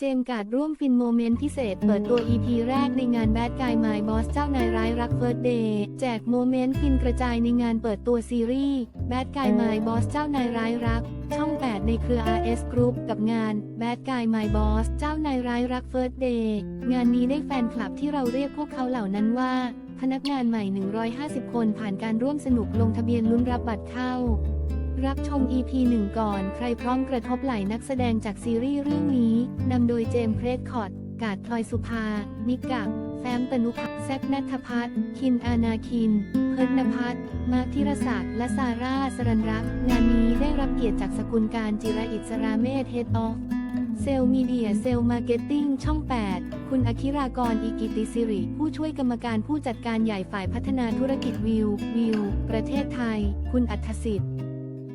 เจมส์การ์ดร่วมฟินโมเมนต์พิเศษเปิดตัว EP แรกในงาน Bad Guy My Boss เจ้านายร้ายรัก First Day แจกโมเมนต์ฟินกระจายในงานเปิดตัวซีรีส์ Bad Guy My Boss เจ้านายร้ายรัก ช่อง 8 ในเครือ RS Group กับงาน Bad Guy My Boss เจ้านายร้ายรัก First Day งานนี้ได้แฟนคลับที่เราเรียกพวกเขาเหล่านั้นว่าพนักงานใหม่ 150 คนผ่านการร่วมสนุกลงทะเบียนลุ้นรับบัตรเข้า รับชม EP 1 ก่อน ใครพร้อมกระทบไหลนักแสดงจากซีรีส์เรื่องนี้ นำโดยเจมส์เพรสคอตกาดพลอยสุภา นิกกับ แฟมตนุพัฒน์แซกนัทพัฒน์คินอานาคิน เพิร์นพัฒน์มาธิรศักดิ์และซาร่าสรันรักษ์งานนี้ได้รับเกียรติจากสกุลการจิระอิสราเมธเฮดออฟเซลมีเดียเซลมาร์เก็ตติ้งช่อง 8 คุณอคิรากรอิกิติสิริ ผู้ช่วยกรรมการผู้จัดการใหญ่ฝ่ายพัฒนาธุรกิจวิว วิว ประเทศไทย คุณอัธสิทธิ์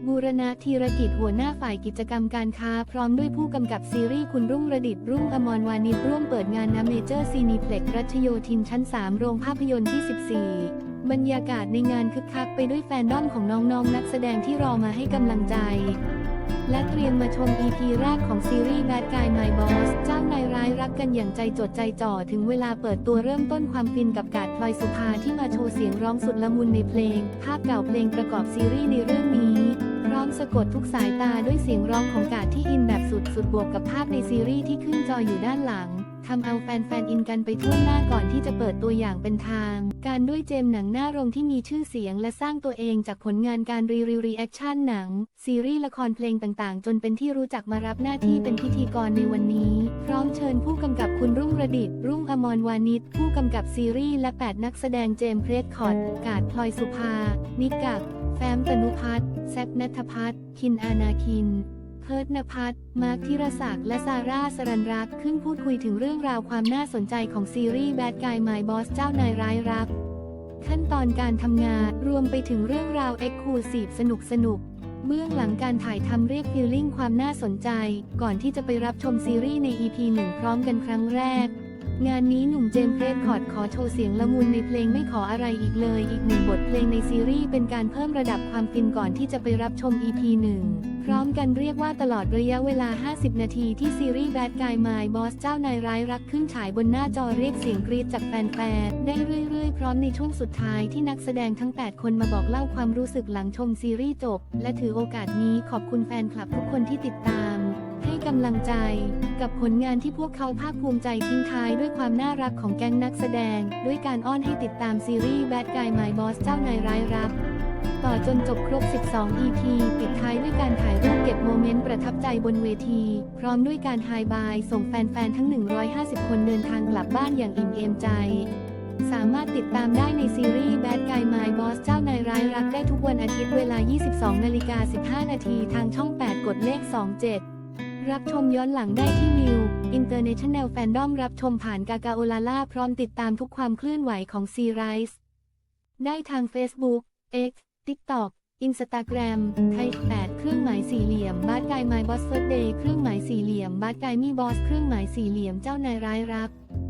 บูรณะธีรกิจหัวหน้าฝ่ายกิจกรรมการค้า พร้อมด้วยผู้กำกับซีรีส์คุณรุ่งระดิตรุ่งอมรวานิชร่วมเปิดงานน้ำเมเจอร์ซีนีเพล็กรัชโยธินชั้น 3 โรงภาพยนตร์ที่ 14 บรรยากาศในงานคึกคักไปด้วยแฟนด้อมของน้องๆนนักแสดงที่รอมาให้กำลังใจ และเตรียมมาชม EP แรกของซีรีส์ Bad Guy My Boss เจ้านายร้ายรักกันอย่างใจจดใจจ่อถึงเวลาเปิดตัวเริ่มต้นความฟินกับกาดพลอยสุภาที่มาโชว์เสียงร้องสุดละมุนในเพลง ภาพเก่าเพลงประกอบซีรีส์ในเรื่องนี้ ร้อมสะกดทุกสายตาด้วยเสียงร้องของกาดที่อินแบบสุดสุดบวกกับภาพในซีรีส์ที่ขึ้นจออยู่ด้านหลังทำเอาแฟนๆอินกันไปทั่วหน้าก่อนที่จะเปิดตัวอย่างเป็นทาง การด้วยเจมหนังหน้าโรงที่มีชื่อเสียงและสร้างตัวเองจากผลงานการรีวิวรีแอคชั่นหนัง ซีรีส์ละครเพลงต่างๆ จนเป็นที่รู้จักมารับหน้าที่เป็นพิธีกรในวันนี้ พร้อมเชิญผู้กำกับคุณรุ่งระดิตรุ่งอมรวานิชผู้กำกับซีรีส์และ 8 นักแสดงเจมเพรสคอตกาดพลอยสุภา นิกกับ แฟมตนุพัฒน์แซกนัทพัฒน์คินอานาคิน เพิร์ดนภัทมาร์คธิรศักดิ์และซาร่าสรันรักขึ้นพูดคุยถึงเรื่องราวความน่าสนใจของซีรีส์ Bad Guy My Boss เจ้านายร้ายรัก ขั้นตอนการทำงานรวมไปถึงเรื่องราวเอ็กซ์คลูซีฟสนุกสนุกเบื้องหลังการถ่ายทำเรียกฟีลลิ่งความน่าสนใจ ก่อนที่จะไปรับชมซีรีส์ใน EP 1 พร้อมกันครั้งแรก งานนี้หนุ่มเจมส์เพรคอร์ดขอโชว์เสียงละมุนในเพลงไม่ขออะไรอีกเลย อีกหนึ่งบทเพลงในซีรีส์เป็นการเพิ่มระดับความฟินก่อนที่จะไปรับชม EP 1 พร้อมกันเรียกว่าตลอดระยะเวลา 50 นาทีที่ซีรีส์ Bad Guy My Boss เจ้านายร้ายรักขึ้นฉายบนหน้าจอเรียกเสียงกรี๊ดจากแฟนๆ ได้เรื่อยๆ พร้อมในช่วงสุดท้ายที่นักแสดงทั้ง 8 คนมาบอกเล่าความรู้สึกหลังชมซีรีส์จบ และถือโอกาสนี้ขอบคุณแฟนคลับทุกคนที่ติดตาม กำลังใจ กับผลงานที่พวกเขาภาคภูมิใจทิ้งท้ายด้วยความน่ารักของแก๊งนักแสดง ด้วยการอ้อนให้ติดตามซีรีส์ Bad Guy My Boss เจ้านายร้ายรักต่อจนจบครบ 12 EP ปิดท้ายด้วยการถ่ายรูปเก็บโมเมนต์ประทับใจบนเวที พร้อมด้วยการไฮบายส่งแฟน ๆ ทั้ง 150 คนเดินทางกลับบ้านอย่างอิ่มเอมใจ สามารถติดตามได้ในซีรีส์ Bad Guy My Boss เจ้านายร้ายรักได้ทุกวันอาทิตย์เวลา 22 นาฬิกา 15 นาทีทางช่อง 8 กดเลข 27 รับชมย้อนหลังได้ที่วิว International Fan ด้อมรับชมผ่านกากาโอลาล่าพร้อมติดตามทุกความเคลื่อนไหวของซีไรส์ได้ทาง Facebook X TikTok อินสตาแกรมไทย8เครื่องหมายสี่เหลี่ยมบาร์กาย My Boss First Day เครื่องหมายสี่เหลี่ยมบาร์กายมีบอสเครื่องหมายสี่เหลี่ยมเจ้านายร้ายรัก